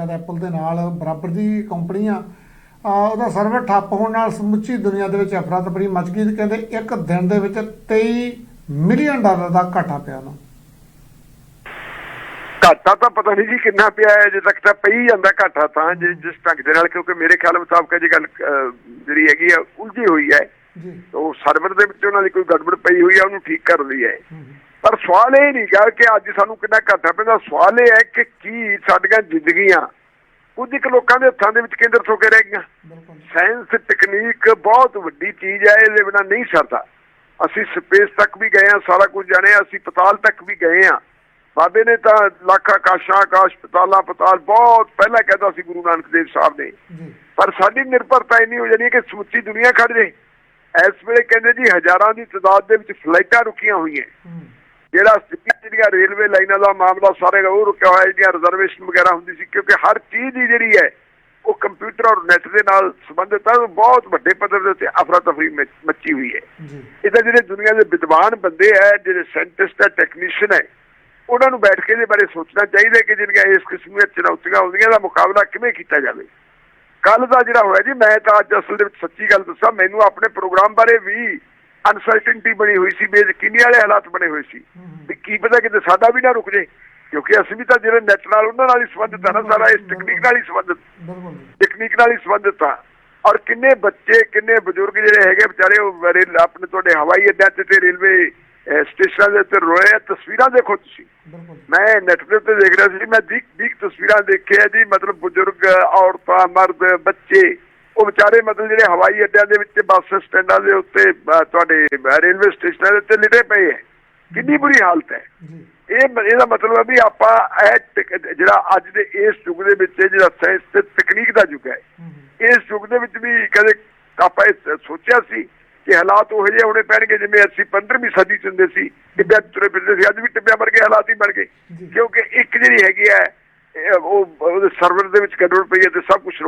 Apple ਦੇ ਨਾਲ ਬਰਾਬਰ ਦੀ ਕੰਪਨੀ ਆ। ਆ, ਉਹਦਾ ਸਰਵਰ ਠੱਪ ਹੋਣ ਨਾਲ ਸਮੁੱਚੀ ਦੁਨੀਆ ਦੇ ਵਿੱਚ ਅਫਰਾ ਤਫਰੀ ਮਚ ਗਈ ਕਹਿੰਦੇ ਇੱਕ ਦਿਨ ਦੇ ਵਿੱਚ 23 ਮਿਲੀਅਨ ਡਾਲਰ ਦਾ ਘਾਟਾ ਪਿਆ ਉਹਨੂੰ। ਘਾਟਾ ਤਾਂ ਪਤਾ ਨਹੀਂ ਜੀ ਕਿੰਨਾ ਪਿਆ ਹੈ ਅਜੇ ਤੱਕ ਤਾਂ ਪਈ ਜਾਂਦਾ ਘਾਟਾ ਤਾਂ ਜੇ ਜਿਸ ਢੰਗ ਦੇ ਨਾਲ ਕਿਉਂਕਿ ਮੇਰੇ ਖਿਆਲ ਮੁਤਾਬਕ ਇਹ ਗੱਲ ਜਿਹੜੀ ਹੈਗੀ ਆ ਉਲਝੀ ਹੋਈ ਹੈ। ਜੀ। ਉਹ ਸਰਵਰ ਦੇ ਵਿੱਚ ਉਹਨਾਂ ਦੀ ਕੋਈ ਗੜਬੜ ਪਈ ਹੋਈ ਹੈ ਉਹਨੂੰ ਠੀਕ ਕਰ ਲਈ ਹੂੰ, ਪਰ ਸਵਾਲ ਇਹ ਨਹੀਂ ਗਾ ਕਿ ਅੱਜ ਸਾਨੂੰ ਕਿੰਨਾ ਘਾਟਾ ਪੈਂਦਾ। ਸਵਾਲ ਇਹ ਹੈ ਕਿ ਕੀ ਸਾਡੀਆਂ ਜ਼ਿੰਦਗੀਆਂ ਕੁਝ ਕੁ ਲੋਕਾਂ ਦੇ ਹੱਥਾਂ ਦੇ ਵਿੱਚ ਕੇਂਦਰਿਤ ਹੋ ਕੇ ਰਹਿ ਗਈਆਂ। ਸਾਇੰਸ ਟੈਕਨੀਕ ਬਹੁਤ ਵੱਡੀ ਚੀਜ਼ ਹੈ ਇਹਦੇ ਬਿਨਾ ਨਹੀਂ ਸਰਦਾ। ਅਸੀਂ ਸਪੇਸ ਤੱਕ ਵੀ ਗਏ ਆ ਸਾਰਾ ਕੁਝ ਜਾਣੇ ਹਾਂ, ਅਸੀਂ ਪਤਾਲ ਤੱਕ ਵੀ ਗਏ ਆ ਬਾਬੇ ਨੇ ਤਾਂ ਲੱਖ ਆਕਾਸ਼ਾਂ ਆਕਾਸ਼ ਪਤਾਲਾਂ ਪਤਾਲ ਬਹੁਤ ਪਹਿਲਾਂ ਕਹਿੰਦਾ ਸੀ ਗੁਰੂ ਨਾਨਕ ਦੇਵ ਸਾਹਿਬ ਨੇ। ਪਰ ਸਾਡੀ ਨਿਰਭਰਤਾ ਇੰਨੀ ਹੋ ਜਾਣੀ ਹੈ ਕਿ ਸਮੁੱਚੀ ਦੁਨੀਆ ਖੜ ਜੇ ਇਸ ਵੇਲੇ ਕਹਿੰਦੇ ਜੀ ਹਜ਼ਾਰਾਂ ਦੀ ਤਾਦਾਦ ਦੇ ਵਿੱਚ ਫਲਾਈਟਾਂ ਰੁਕੀਆਂ ਹੋਈਆਂ। ਜਿਹੜਾ ਜਿਹੜੀਆਂ ਰੇਲਵੇ ਲਾਈਨਾਂ ਦਾ ਮਾਮਲਾ ਸਾਰੇ ਉਹ ਰੁਕਿਆ ਹੋਇਆ ਜਿਹੜੀਆਂ ਰਿਜ਼ਰਵੇਸ਼ਨ ਵਗੈਰਾ ਹੁੰਦੀ ਸੀ ਕਿਉਂਕਿ ਹਰ ਚੀਜ਼ ਦੀ ਜਿਹੜੀ ਹੈ ਉਹ ਕੰਪਿਊਟਰ ਔਰ ਨੈਟ ਦੇ ਨਾਲ ਸੰਬੰਧਿਤ ਹੈ ਉਹ ਬਹੁਤ ਵੱਡੇ ਪੱਧਰ ਦੇ ਉੱਤੇ ਅਫਰਾ ਤਫਰੀ ਮਚ- ਹੋਈ ਹੈ। ਜੀ। ਇਹਦਾ ਜਿਹੜੇ ਦੁਨੀਆ ਦੇ ਵਿਦਵਾਨ ਬੰਦੇ ਹੈ ਜਿਹੜੇ ਸਾਇੰਟਿਸਟ ਹੈ ਟੈਕਨੀਸ਼ੀਅਨ ਹੈ ਉਹਨਾਂ ਨੂੰ ਬੈਠ ਕੇ ਇਹਦੇ ਬਾਰੇ ਸੋਚਣਾ ਚਾਹੀਦਾ ਕਿ ਜਿਹੜੀਆਂ ਇਸ ਕਿਸਮ ਦੀਆਂ ਚੁਣੌਤੀਆਂ ਆਉਂਦੀਆਂ ਦਾ ਮੁਕਾਬਲਾ ਕਿਵੇਂ ਕੀਤਾ ਜਾਵੇ। ਕੱਲ ਦਾ ਜਿਹੜਾ ਹੋਇਆ ਜੀ ਮੈਂ ਤਾਂ ਅੱਜ ਅਸਲ ਦੇ ਵਿੱਚ ਸੱਚੀ ਗੱਲ ਦੱਸਾਂ ਮੈਨੂੰ ਆਪਣੇ ਪ੍ਰੋਗਰਾਮ ਬਾਰੇ ਵੀ ਅਨਸਰਟਨਟੀ ਬਣੀ ਹੋਈ ਸੀ ਬੇਯਕੀਨੀ ਵਾਲੇ ਹਾਲਾਤ ਬਣੇ ਹੋਏ ਸੀ। ਵੀ ਕੀ ਪਤਾ ਕਿਤੇ ਸਾਡਾ ਵੀ ਨਾ ਰੁਕ ਜੇ ਕਿਉਂਕਿ ਅਸੀਂ ਵੀ ਤਾਂ ਜਿਹੜੇ ਨੈਟ ਨਾਲ ਉਹਨਾਂ ਨਾਲ ਹੀ ਸੰਬੰਧਿਤ ਆ ਨਾ ਸਾਰਾ ਇਸ ਟੈਕਨੀਕ ਨਾਲ ਹੀ ਸੰਬੰਧਿਤ। ਟੈਕਨੀਕ ਨਾਲ ਹੀ ਸੰਬੰਧਿਤ ਆ। ਔਰ ਕਿੰਨੇ ਬੱਚੇ ਕਿੰਨੇ ਬਜ਼ੁਰਗ ਜਿਹੜੇ ਹੈਗੇ ਵਿਚਾਰੇ ਉਹ ਰੇਲ ਆਪਣੇ ਤੁਹਾਡੇ ਹਵਾਈ ਅੱਡਿਆਂ ਤੇ ਤੇ ਰੇਲਵੇ ਸਟੇਸ਼ਨਾਂ ਦੇ ਉੱਤੇ ਰੋਏ ਤਸਵੀਰਾਂ ਦੇਖੋ ਤੁਸੀਂ। ਮੈਂ ਨੈਟ ਦੇ ਉੱਤੇ ਦੇਖ ਰਿਹਾ ਸੀ ਮੈਂ ਦੀਕ ਦੀਕ ਤਸਵੀਰਾਂ ਦੇਖਿਆ ਜੀ ਮਤਲਬ ਬਜ਼ੁਰਗ ਔਰਤਾਂ ਮਰਦ ਬੱਚੇ। ਉਹ ਵਿਚਾਰੇ ਮਤਲਬ ਜਿਹੜੇ ਹਵਾਈ ਅੱਡਿਆਂ ਦੇ ਵਿੱਚ ਬੱਸ ਸਟੈਂਡਾਂ ਦੇ ਉੱਤੇ ਤੁਹਾਡੇ ਰੇਲਵੇ ਸਟੇਸ਼ਨਾਂ ਦੇ ਉੱਤੇ ਲਿਟੇ ਪਏ ਹੈ। ਕਿੰਨੀ ਬੁਰੀ ਹਾਲਤ ਹੈ। ਇਹ ਇਹਦਾ ਮਤਲਬ ਹੈ ਵੀ ਆਪਾਂ ਇਹ ਜਿਹੜਾ ਅੱਜ ਦੇ ਇਸ ਯੁੱਗ ਦੇ ਵਿੱਚ ਜਿਹੜਾ ਸਾਇੰਸ ਤੇ ਤਕਨੀਕ ਦਾ ਯੁੱਗ ਹੈ। ਇਸ ਯੁੱਗ ਦੇ ਵਿੱਚ ਵੀ ਕਦੇ ਆਪਾਂ ਇਹ ਸੋਚਿਆ ਸੀ ਕਿ ਹਾਲਾਤ ਉਹ ਜਿਹੇ ਹੋਣੇ ਪੈਣਗੇ ਜਿਵੇਂ ਅਸੀਂ 15ਵੀਂ ਸਦੀ ਚ ਹੁੰਦੇ ਸੀ ਟਿੱਬਿਆਂ ਤੁਰੇ ਫਿਰਦੇ ਸੀ ਅੱਜ ਵੀ ਟਿੱਬਿਆਂ ਵਰਗੇ ਹਾਲਾਤ ਹੀ ਬਣ ਗਏ। ਕਿਉਂਕਿ ਇੱਕ ਜਿਹੜੀ ਹੈਗੀ ਹੈ ਉਹ ਸਰਵਰ ਦੇ ਵਿੱਚ ਗੜਬੜ ਪਈ ਹੈ ਤੇ ਸਭ ਕੁਝ